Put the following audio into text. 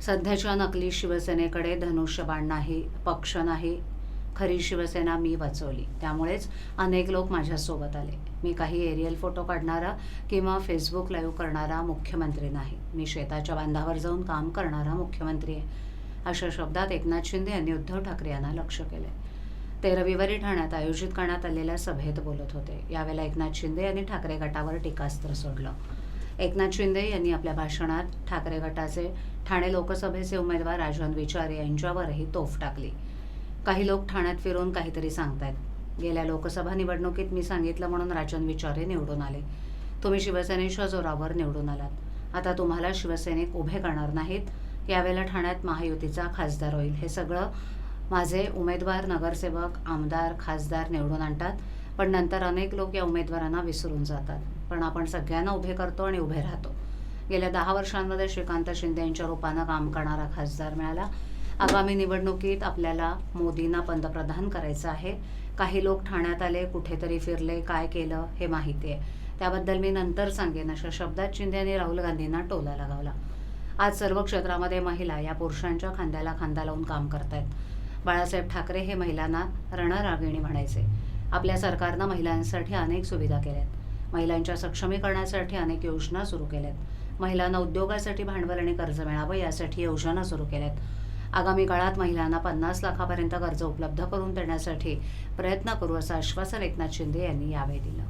सध्याच्या नकली शिवसेनेकडे धनुष्यबाण नाही पक्ष नाही. खरी शिवसेना मी वाचवली. त्यामुळेच अनेक लोक माझ्यासोबत आले. मी काही एरियल फोटो काढणारा किंवा फेसबुक लाईव्ह करणारा मुख्यमंत्री नाही. मी शेताच्या बांधावर जाऊन काम करणारा मुख्यमंत्री आहे. अशा शब्दात एकनाथ शिंदे यांनी उद्धव ठाकरे यांना लक्ष केले ते रविवारी ठाण्यात आयोजित करण्यात आलेल्या सभेत बोलत होते. यावेळेला एकनाथ शिंदे यांनी ठाकरे गटावर टीकास्त्र सोडलं. एकनाथ शिंदे यांनी आपल्या भाषणात ठाकरे गटाचे ठाणे लोकसभेचे उमेदवार राजन विचारे यांच्यावरही तोफ टाकली. काही लोक ठाण्यात फिरून काहीतरी सांगतायत. गेल्या लोकसभा निवडणुकीत मी सांगितलं म्हणून राजन विचारे निवडून आले. तुम्ही शिवसेनेच्या जोरावर निवडून आलात. आता तुम्हाला शिवसैनिक उभे करणार नाहीत. यावेळेला ठाण्यात महायुतीचा खासदार होईल. हे सगळं माझे उमेदवार नगरसेवक आमदार खासदार निवडून आणतात. पण नंतर अनेक लोक या उमेदवारांना विसरून जातात. पण आपण सगळ्यांना उभे करतो आणि उभे राहतो. गेल्या दहा वर्षांमध्ये श्रीकांत शिंदे यांच्या रूपानं काम करणारा खासदार मिळाला. आगामी निवडणुकीत आपल्याला मोदींना पंतप्रधान करायचं आहे. काही लोक ठाण्यात आले कुठेतरी फिरले काय केलं हे माहिती आहे. त्याबद्दल मी नंतर सांगेन अशा शब्दात शिंदे यांनी राहुल गांधींना टोला लगावला. आज सर्व क्षेत्रामध्ये महिला या पुरुषांच्या खांद्याला खांदा लावून काम करतायत. बाळासाहेब ठाकरे हे महिलांना रणरागिणी म्हणायचे. आपल्या सरकारनं महिलांसाठी अनेक सुविधा केल्या आहेत महिलांच्या सक्षमीकरणासाठी अनेक योजना सुरू केल्यात. महिलांना उद्योगासाठी भांडवल आणि कर्ज मिळावं यासाठी योजना सुरू केल्यात. आगामी काळात महिलांना पन्नास लाखापर्यंत कर्ज उपलब्ध करून देण्यासाठी प्रयत्न करू असं आश्वासन एकनाथ शिंदे यांनी यावेळी दिलं.